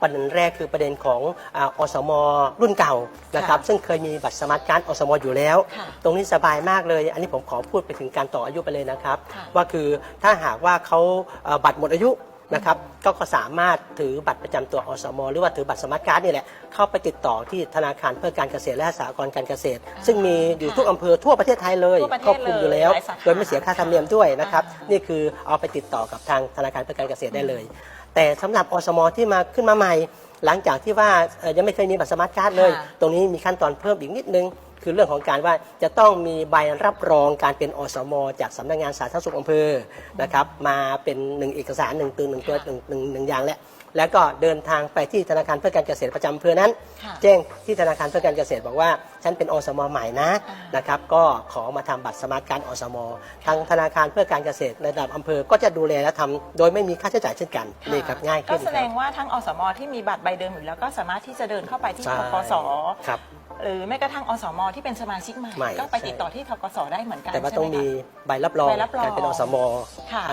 ประเด็นแรกคือประเด็นของอาอสมรุ่นเก่านะครับค่ะซึ่งเคยมีบัตรสมาร์ทการ์ดอสมอยู่แล้ว ค่ะตรงนี้สบายมากเลย อันนี้ผมขอพูดไปถึงการต่ออายุไปเลยนะครับ ค่ะว่าคือถ้าหากว่าเขาเอ่อบัตรหมดอายุนะครับก็ก็สามารถถือบัตรประจำตัวอสม หรือว่าถือบัตรสมาร์ทการ์ดนี่แหละเข้าไปติดต่อที่ธนาคารเพื่อการเกษตรและสหกรณ์การเกษตร ซึ่งมีอยู่ทุกอำเภอทั่วประเทศไทยเลยทั่วประเทศครอบคลุมอยู่แล้ว เลยหลายสาขาโดยไม่เสียค่าธรรมเนียมด้วยนะครับ อ่า นี่คือเอาไปติดต่อกับทางธนาคารเพื่อการเกษตรได้เลย แต่สำหรับอสมที่มาขึ้นมาใหม่ หลังจากที่ว่าเอ่อยังไม่เคยมีบัตรสมาร์ทการ์ดเลยค่ะตรงนี้มีขั้นตอนเพิ่มอีกนิดนึง คือเรื่องของการว่าจะต้องมีใบรับรองการเป็นอสม จากสำนักงานสาธารณสุขอำเภอนะครับมาเป็นหนึ่งเอกสารหนึ่งตัวหนึ่งตัวหนึ่งหนึ่งหนึ่งอย่างแหละแล้วก็เดินทางไปที่ธนาคารเพื่อการเกษตรประจำอำเภอนั้นค่ะแจ้งที่ธนาคารเพื่อการเกษตรบอกว่า ฉันเป็นอสมใหม่นะอ่านนะครับก็ขอมาทำบัตรสมาร์ทการ์ดอสมทางธนาคารเพื่อการเกษตรระดับอำเภอ ก็จะดูแลและทำโดยไม่มีค่าใช้จ่ายเช่นกันนี่ครับง่ายก็ขึ้นแสคดรับงว่าทั้งอสมที่มีบัตรใบเดิมอยู่แล้วก็สามารถที่จะเดินเข้าไปที่ใช่ทกสครับ หรือแม้กระทั่งอสมที่เป็นสมาชิกใหม่ ใหม่ก็ไปใช่ ติดต่อที่ทกสได้เหมือนกันแต่ว่าใช่ต้องไหมีคะ ใบรับรองใบรับรอง การเป็นอสม ค่ะ